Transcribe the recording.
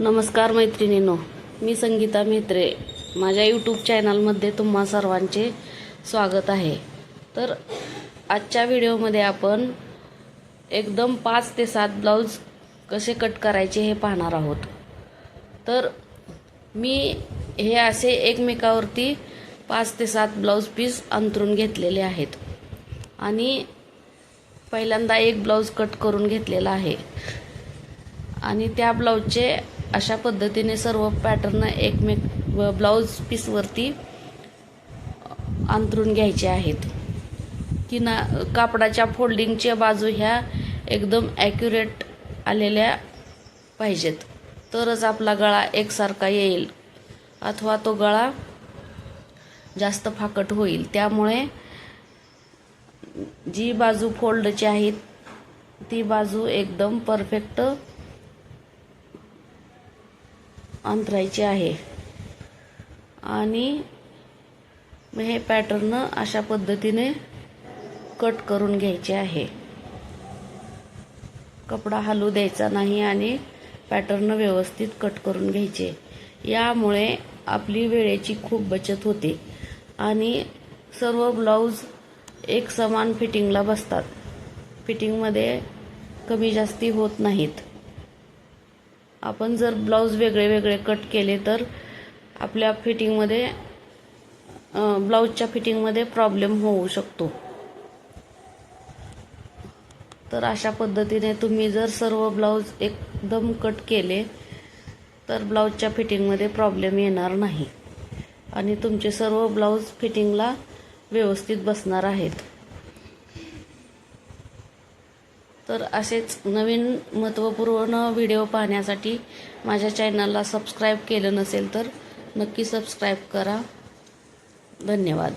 नमस्कार मैत्रिणींनो मी संगीता मेत्रे माझ्या यूट्यूब चॅनलमध्ये तुम्हा सर्वांचे स्वागत आहे. तर आजच्या व्हिडिओमध्ये आपण एकदम पाच ते सात ब्लाऊज कसे कट करायचे हे पाहणार आहोत. तर मी हे असे एकमेकावरती पाच ते सात ब्लाऊज पीस अंतरून घेतलेले आहेत. आणि पहिल्यांदा एक ब्लाऊज कट करून घेतलेला आहे. आणि त्या ब्लाऊजचे अशा पद्धतीने सर्व पॅटर्न एकमेक व ब्लाऊज पीसवरती अंतरून घ्यायचे आहेत. की ना कापडाच्या फोल्डिंगच्या बाजू ह्या एकदम ॲक्युरेट आलेल्या पाहिजेत. तरच आपला गळा एकसारखा येईल अथवा तो गळा जास्त फाकट होईल. त्यामुळे जी बाजू फोल्डची आहे ती बाजू एकदम परफेक्ट अंतरायची आहे. आणि मग हे पॅटर्न अशा पद्धतीने कट करून घ्यायचे आहे. कपडा हलू द्यायचा नाही आणि पॅटर्न व्यवस्थित कट करून घ्यायचे. यामुळे आपली वेळेची खूप बचत होते. आणि सर्व ब्लाऊज एक समान फिटिंगला बसतात. फिटिंगमध्ये कमी जास्ती होत नाहीत. आपण जर ब्लाऊज वेगळे वेगळे कट केले तर आपल्या फिटिंगमध्ये ब्लाऊजच्या फिटिंगमध्ये प्रॉब्लेम होऊ शकतो. तर अशा पद्धतीने तुम्ही जर सर्व ब्लाऊज एकदम कट केले तर ब्लाऊजच्या फिटिंगमध्ये प्रॉब्लेम येणार नाही. आणि तुमचे सर्व ब्लाऊज फिटिंगला व्यवस्थित बसणार आहेत. तर असेच नवीन महत्त्वपूर्ण व्हिडिओ पाहण्यासाठी माझ्या चॅनलला सबस्क्राईब केलं नसेल तर नक्की सबस्क्राईब करा. धन्यवाद.